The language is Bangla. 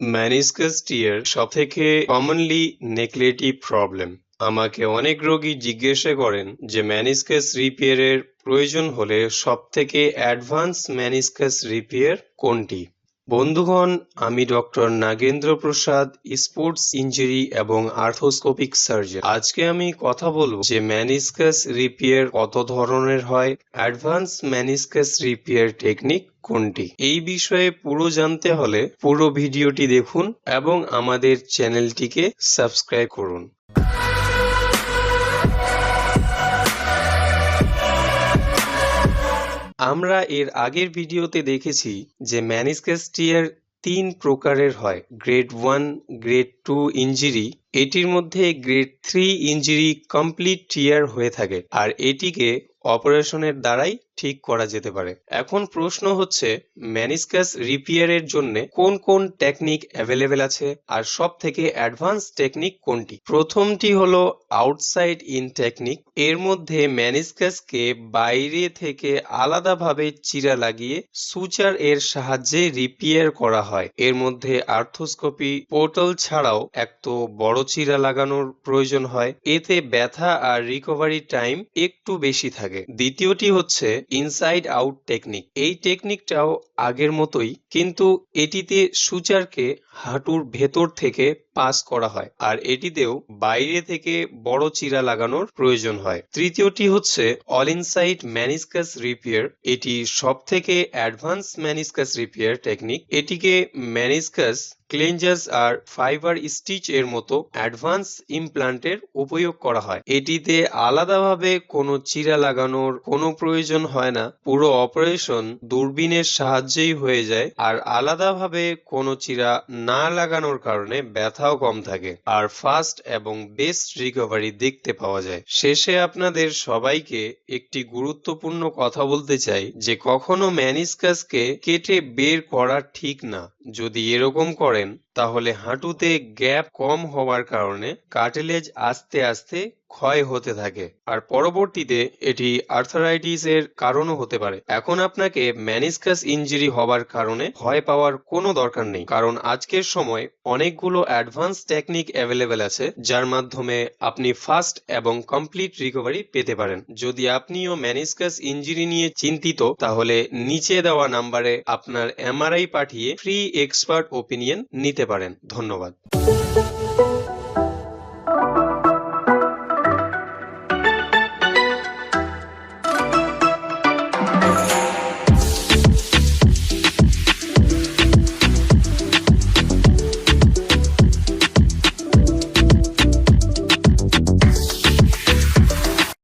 ম্যানিসকাস টিয়ার সবথেকে কমনলি নেগলেটিভ প্রবলেম আমাকে অনেক রোগী জিজ্ঞাসা করেন যে ম্যানিসকাস রিপেয়ারের প্রয়োজন হলে সবথেকে অ্যাডভান্স ম্যানিসকাস রিপেয়ার কোনটি? বন্ধুগণ, আমি doctor Nagendra Prasad sports injury এবং আর্থোস্কোপিক সার্জন। আজকে আমি কথা বলব যে ম্যানিসকাস রিপেয়ার কত ধরনের হয় অ্যাডভান্স ম্যানিসকাস রিপেয়ার টেকনিক কোনটি? এই বিষয়ে পুরো জানতে হলে পুরো ভিডিওটি দেখুন এবং আমাদের চ্যানেলটিকে সাবস্ক্রাইব করুন। আমরা এর আগের ভিডিওতে দেখেছি যে ম্যানিসকেস টিয়ার তিন প্রকারের হয়। Grade one, grade two injury এটির মধ্যে grade three injury complete tear হয়ে থাকে। আর এটিকে অপারেশনের দ্বারাই ঠিক করা যেতে পারে। এখন প্রশ্ন হচ্ছে ম্যানিসকাস রিপেয়ারের জন্য কোন কোন টেকনিক অ্যাভেলেবেল আছে? আর সব থেকে অ্যাডভান্স টেকনিক কোনটি? প্রথমটি হলো আউটসাইড ইন টেকনিক এর মধ্যে ম্যানিসকাসকে বাইরে থেকে আলাদাভাবে চিরা লাগিয়ে সুচার এর সাহায্যে রিপেয়ার করা হয়। এর মধ্যে আর্থোস্কোপি পোর্টাল ছাড়াও এক তো বড় চিরা লাগানোর প্রয়োজন হয়। এতে ব্যথা আর রিকভারি টাইম একটু বেশি থাকে। দ্বিতীয়টি হচ্ছে ইনসাইড আউট টেকনিক এই টেকনিকটাও আগের মতোই কিন্তু এটিতে সুচারকে হাঁটুর ভেতর থেকে পাস করা হয়। আর এটিতেও বাইরে থেকে বড় চিরা লাগানোর প্রয়োজন হয়। তৃতীয়টি হচ্ছে অল ইনসাইড ম্যানিসকাস রিপেয়ার। এটি সব থেকে অ্যাডভান্স ম্যানিসকাস রিপেয়ার টেকনিক। এটিকে ম্যানিসকাস ক্লেঞ্জাস আর ফাইবার স্টিচ এর মতো অ্যাডভান্স ইমপ্লান্টের উপয়োগ করা হয়। এটিতে আলাদাভাবে কোনো চিরা লাগানোর কোনো প্রয়োজন হয় না। পুরো অপারেশন দূরবীনের সাহায্যেই হয়ে যায়। আর আলাদাভাবে কোনো চিরা না লাগানোর কারণে ব্যথাও কম থাকে। আর ফাস্ট এবং বেস্ট রিকভারি দেখতে পাওয়া যায়। শেষে আপনাদের সবাইকে একটি গুরুত্বপূর্ণ কথা বলতে চাই যে কখনো ম্যানিসকাসকে কেটে বের করা ঠিক না। যদি এরকম করেন, তাহলে হাঁটুতে গ্যাপ কম হওয়ার কারণে কার্টিলেজ আস্তে আস্তে ক্ষয় হতে থাকে। আর পরবর্তীতে এটি আর্থারাইটিস এর কারণও হতে পারে। এখন আপনাকে ম্যানিসকাস ইনজুরি হবার কারণে ভয় পাওয়ার কোনো দরকার নেই। কারণ আজকের সময় অনেকগুলো অ্যাডভান্স টেকনিক অ্যাভেলেবেল আছে, যার মাধ্যমে আপনি ফাস্ট এবং কমপ্লিট রিকভারি পেতে পারেন। যদি আপনিও ম্যানিসকাস ইনজুরি নিয়ে চিন্তিত, তাহলে নিচে দেওয়া নাম্বারে আপনার এমআরআই পাঠিয়ে ফ্রি এক্সপার্ট ওপিনিয়ন নিতে পারেন। ধন্যবাদ।